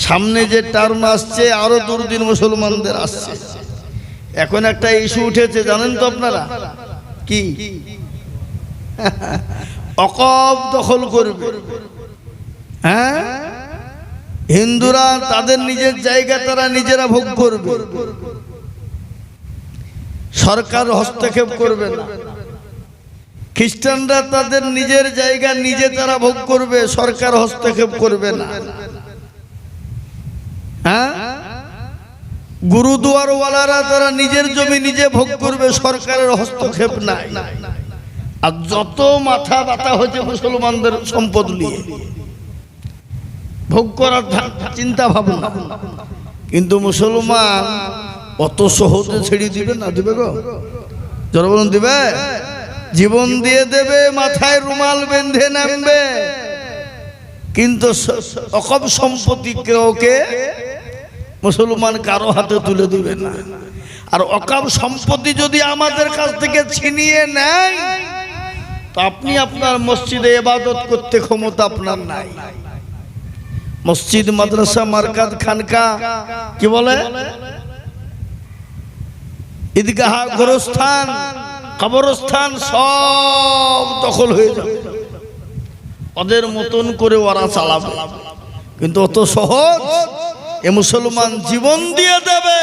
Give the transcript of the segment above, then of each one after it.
সামনে যে টার্ম আসছে, আরও দুর্দিন মুসলমানদের আসছে। এখন একটা ইস্যু উঠেছে, জানেন তো আপনারা? কি? অকব দখল করবে। হ্যাঁ? হিন্দুরা তাদের নিজের জায়গা তারা নিজেরা ভোগ করবে। সরকার হস্তক্ষেপ করবে না। খ্রিস্টানরা তাদের নিজের জায়গা নিজে তারা ভোগ করবে, সরকার হস্তক্ষেপ করবে না। হ্যাঁ? গুরুদুয়ারওয়ালারা তারা নিজের জমি নিজে ভোগ করবে, সরকারের হস্তক্ষেপ নাই। আর যত মাথা ব্যথা হচ্ছে মুসলমানদের সম্পদ নিয়ে, ভোগ করার চিন্তা ভাবনা কিন্তু মুসলমান অত সহজে ছেড়ে দিবে না, দিবে গো। জোর বলুন, দিবে? জীবন দিয়ে দেবে, মাথায় রুমাল বেঁধে নামবে। কিন্তু অকপ সম্পত্তি ওকে মুসলমান কারও হাতে তুলে দিবে না। আর অকাপ সম্পত্তি যদি আমাদের কাছ থেকে ছিনিয়ে নেয়, তো আপনি আপনার মসজিদে এবাদত করতে ক্ষমতা আপনার নাই। মসজিদ, মাদ্রাসা মার্কাত খানকা, কি বলে? ঈদগাহ, গোরস্থান, কবরস্থান সব দখল হয়ে যাবে। ওদের মতন করে ওরা চালাবে। কিন্তু অত সহজ এ মুসলমান জীবন দিয়ে দেবে।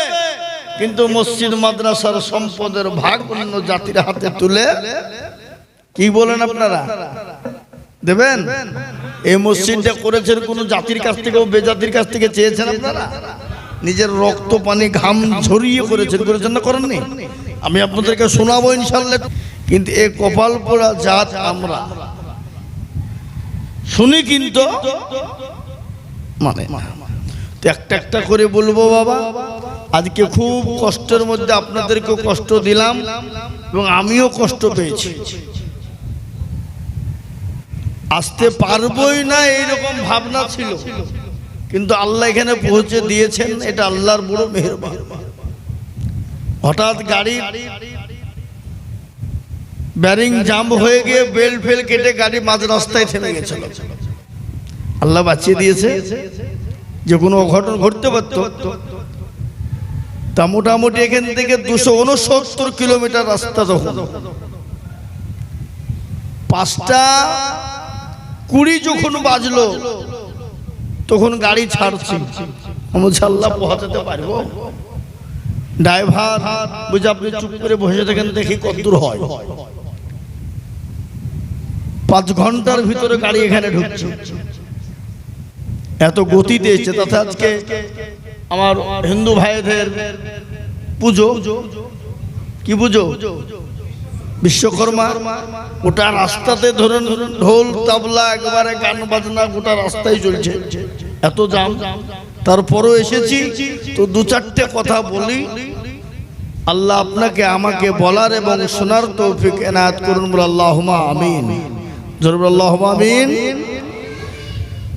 কিন্তু মসজিদ মাদ্রাসার সম্পদের ভাগ অন্য জাতির হাতে তুলে কি বলেন আপনারা? দেবেন? এই মসজিদটা করেছেন কোন জাতির কাছ থেকে, বেজাতির কাছ থেকে চেয়েছেন আপনারা? নিজের রক্ত, পানি, ঘাম ঝরিয়ে করেছেন করেছেন না করেননি? আমি আপনাদেরকে শোনাবো ইনশাল্লাহ কিন্তু এ কপাল পোড়া জাত আমরা। শুনি কিন্তু। মানে একটা একটা করে বলব বাবা। আজকে খুব কষ্টের মধ্যে আপনাদেরকে কষ্ট দিলাম এবং আমিও কষ্ট পেয়েছি। আসতে পারবই না এইরকম ভাবনা ছিল। কিন্তু আল্লাহ এখানে পৌঁছে দিয়েছেন, এটা আল্লাহর বড় মেহরবান। হঠাৎ গাড়ি ব্যারিং জাম হয়ে গিয়ে বেল ফেল কেটে গাড়ি মাঝ রাস্তায় থেমে গেছিল। আল্লাহ বাঁচিয়ে দিয়েছে। যে কোনো অঘটন ঘটতে পারত। তা মোটামুটি এখান থেকে দুশো উনসত্তর কিলোমিটার রাস্তা তখন পাঁচটা কুড়ি যখন বাজলো তখন গাড়ি ছাড়ছি। আমি বলছি, আল্লাহ পৌঁছাতে পারব? ড্রাইভার বুঝে আপনি চুপ করে বসে থাকেন দেখি কত দূর হয়। পাঁচ ঘণ্টার ভিতরে গাড়ি এখানে ঢুকছে। এত গতিতে এসছে, তথা আজকে আমার হিন্দু ভাইদের পুজো। কি পুজো? বিশ্বকর্মা। ওটা রাস্তাতে ধরুন ঢোল, তাবলা, একবারে গান বাজনা গোটা রাস্তায় চলছে। এত জাম। তারপরও এসেছি। তো দু চারটে কথা বলি। আল্লাহ আপনাকে, আমাকে বলার এবং শোনার তৌফিক এনায়াত করুন বলে আল্লাহুমা আমিন। জরুর আল্লাহুমা আমিন।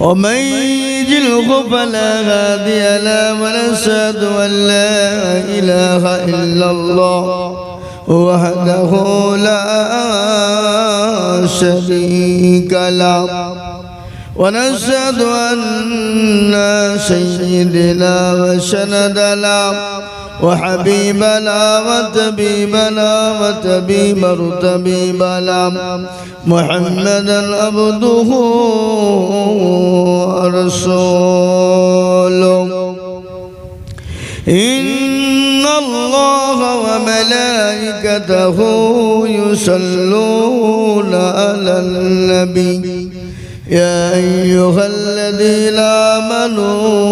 ومن يجله فلا هادي له ونشهد أن لا إله إلا الله وحده لا شريك له ونشهد أن سيدنا وسندنا وحبيبنا وطبيبنا وطبيب رتبيبنا محمدا عبده ورسوله. إن الله وملائكته يصلون على النبي. يا أيها الذين آمنوا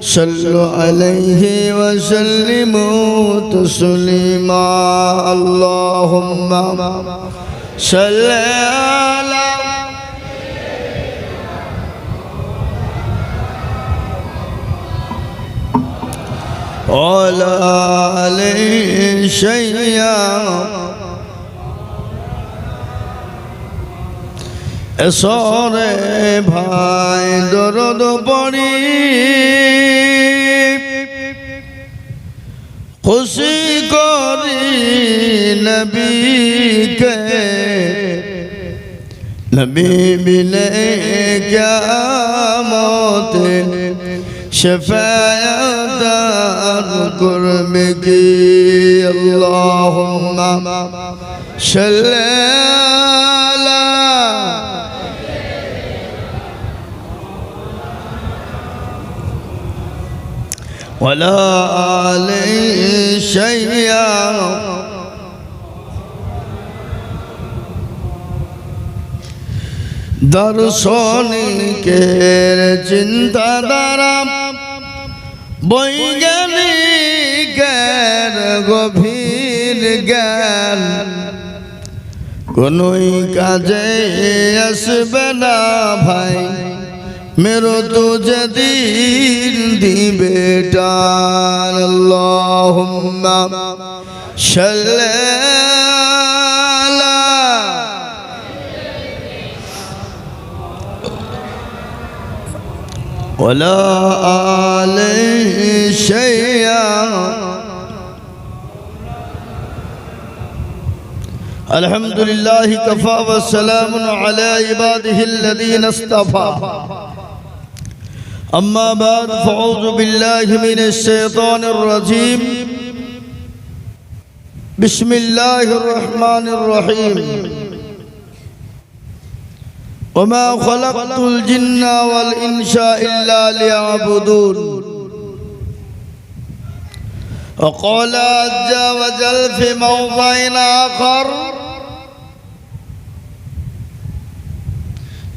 صلوا عليه وسلموا تسليما. اللهم صل على ولا عليه شيئا এসরে ভাই দরদ পড়ি খুশি করি নবীকে নবী মিলে ক্যামতে شفاعة قربك اللهم صل ولا عليه شيئا দর্শনিকের চিন্তাধারা বৈজ্ঞানিকের গভীর জ্ঞান কোনই কাজে আসবে না ভাই میرو تو جدین دی بیٹان اللہم ولا آل شيئا الحمد لله كفى وسلام على عباده الذين اصطفى أما بعد فأعوذ بالله من الشيطان الرجيم. بسم الله الرحمن الرحيم. وما خلقت الجن والإنس إلا ليعبدون. وقال عز وجل في موضع آخر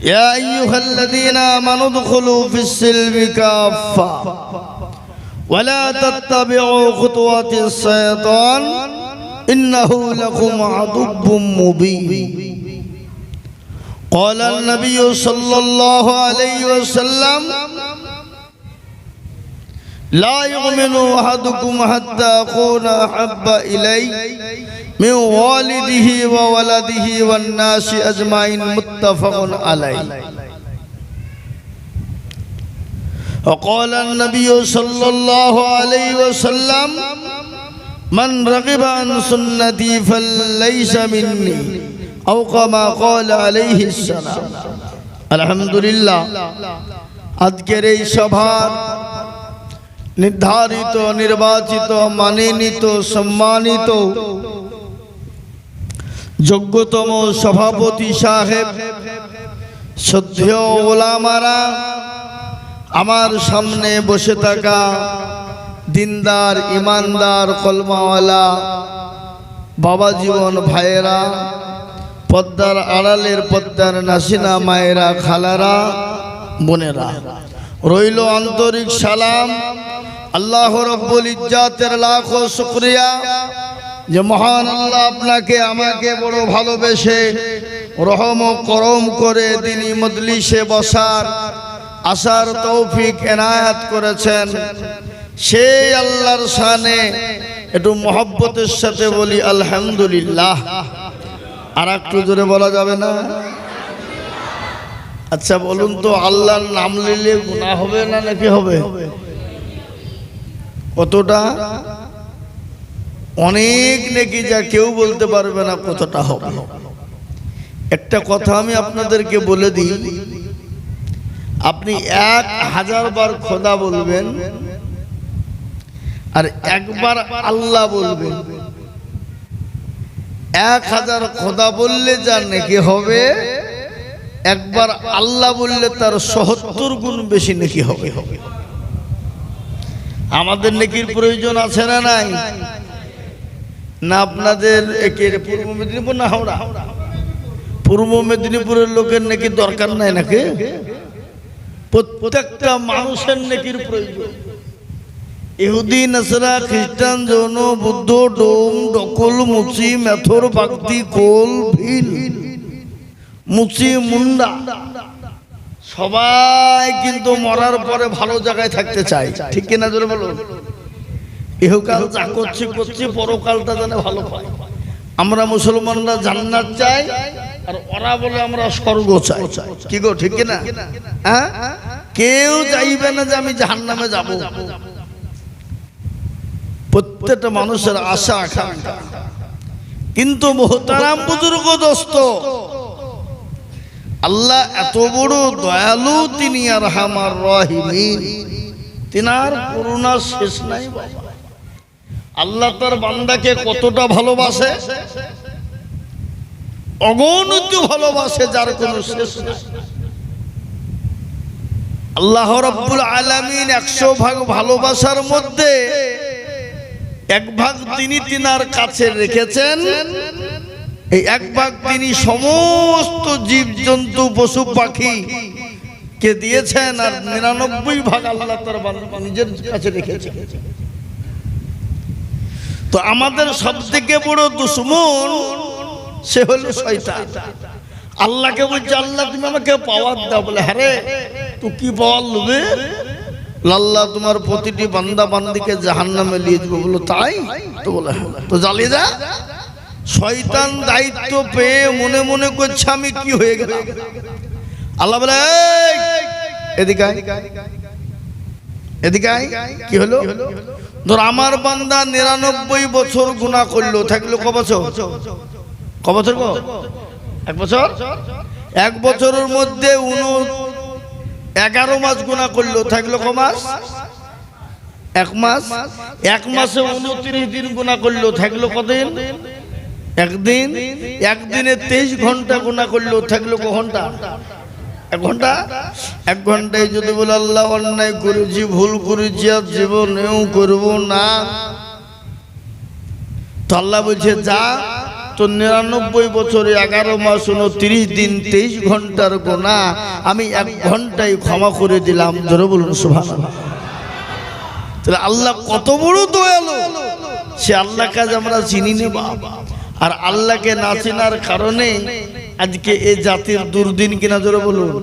يا أيها الذين آمنوا ادخلوا في السلم كافة. ولا تتبعوا خطوات الشيطان. إنه لكم عدو مبين. قال النبي صلى الله عليه وسلم لا يؤمن أحدكم حتى أكون أحب إلي من والده وولده والناس أجمعين متفق عليه وقال النبي صلى الله عليه وسلم من رغب عن سنتي فليس مني أو كما قال عليه السلام الحمد لله আজকের এই সভার নির্ধারিত, নির্বাচিত, মানিনিত, সম্মানিত যোগ্যতম সভাপতি সাহেব শ্রদ্ধেয় ওলামারা আমার সামনে বসে থাকা দিনদার, ইমানদার, কলমাওয়ালা, বাবা জীবন ভাইয়েরা, পদ্মার আড়ালের পদ্মার নাসিনা মায়েরা, খালারা, বোনেরা। রইল আন্তরিক সালাম। আল্লাহ রব্বুল ইজ্জাতের লাখো শুক্রিয়া যে মহান আল্লাহ আপনাকে, আমাকে বড় ভালোবেসে রহম ও করম করে তিনি মজলিসে বসার আসার তৌফিক এনায়াত করেছেন। সেই আল্লাহর শানে একটু মহব্বতের সাথে বলি, আলহামদুলিল্লাহ। আর একটু জোরে বলা যাবে না? আচ্ছা বলুন তো, আল্লাহর নাম নিলে গুণা হবে না নাকি হবে? কতটা অনেক নাকি যা কেউ বলতে পারবে না কতটা হবে। একটা কথা আমি আপনাদেরকে বলে দিই, আপনি এক হাজার বার খোদা বলবেন আর একবার আল্লাহ বলবেন। এক হাজার খোদা বললে যা নাকি হবে, একবার আল্লাহ বললে তার সহত্তর গুণ বেশি নাকি হবে। আমাদের নেকির প্রয়োজন আছে না নাই? না আপনাদের পূর্ব মেদিনীপুর না হাওড়া? পূর্ব মেদিনীপুরের লোকের নাকি দরকার নাই নাকি? প্রত্যেকটা মানুষের নেকির প্রয়োজন। ইহুদি, নাসরা, খ্রিস্টান, যৌন, বুদ্ধ, ডোম, ডকল, মুচি, মেথর, বাগদি, কোল, ভিল, মুচি, মুন্ডা। সবাই কিন্তু মরার পরে ভালো জায়গায় থাকতে চায়। ঠিক কিনা জোরে বলো? ইহকাল যা করছি করছি, পরকালটা যেন ভালো পায়। আমরা মুসলমানরা জান্নাত চাই, আর ওরা বলে আমরা স্বর্গ চাই। কি গো, ঠিক কিনা? হ্যাঁ? কেউ চাইবে না যে আমি জাহান্নামে যাব। প্রত্যেকটা মানুষের আশা, আকাঙ্ক্ষা। কিন্তু মোহতারাম বুজুর্গ দোস্ত আল্লাহ এত বড় দয়ালু তিনি আর হামার রহিমিন। তিনার করুণা শেষ নাই আল্লাহ তার বান্দাকে কতটা ভালোবাসে, অগণিত ভালোবাসে যার কোনো শেষ নাই। আল্লাহ রব্বুল আলামিন একশো ভাগ ভালোবাসার মধ্যে এক ভাগ তিনি তিনার কাছে রেখেছেন। এই এক ভাগ তিনি সমস্ত জীব জন্তু পশু, পাখি কে দিয়েছেন আর নিরানব্বই ভাগ আল্লাহ তার নিজের কাছে রেখেছেন তো আমাদের সব থেকে বড় দুশ্মন সে হলো শয়তান। আল্লাহকে বলছে, আল্লাহ, তুমি আমাকে পাওয়ার দাও। বলে হ্যাঁ তুই কি পাওয়ার লোবে লাল্লাহ তোমার প্রতিটি বান্দা বান্দিকে জাহান নামে নিয়ে যাব। বলো, তাই? তো বলে হ্যাঁ। তো জ্বালিয়ে যা শয়তান দায়িত্ব পেয়ে মনে মনে করছে আমি কি হয়ে গেলাম? আল্লাহ বলে এদিকে এদিকে কি হলো? ধর আমার বান্দা নিরানব্বই বছর গুণা করল। থাকল ক বছর? ক বছর এক বছর? এক বছরের মধ্যে উনু এগারো মাস গুণা করল। থাকল ক মাস? এক মাস? এক মাসে উনত্রিশ দিন গুণা করল। থাকল কদিন? একদিন, একদিনে তেইশ ঘণ্টা গুণা করল থাকল ক ঘণ্টা? এক ঘণ্টা? এক ঘন্টায় যদি বলে, আল্লাহ, অন্যায় করেছি, ভুল করেছি, আর জীবনেও করব না। তো আল্লাহ বলছে, যা তো নিরানব্বই বছরে এগারো মাস উনত্রিশ দিন, তেইশ ঘণ্টার গোনা আমি এক ঘন্টায় ক্ষমা করে দিলাম। ধরে বলুন সুভাষ তাহলে আল্লাহ কত বড় দয়ালু। সে আল্লাহ কাজ আমরা চিনি নেব আর আল্লাহকে না চেনার কারণে আজকে এ জাতির দুর্দিন কিনা জোরে বলুন।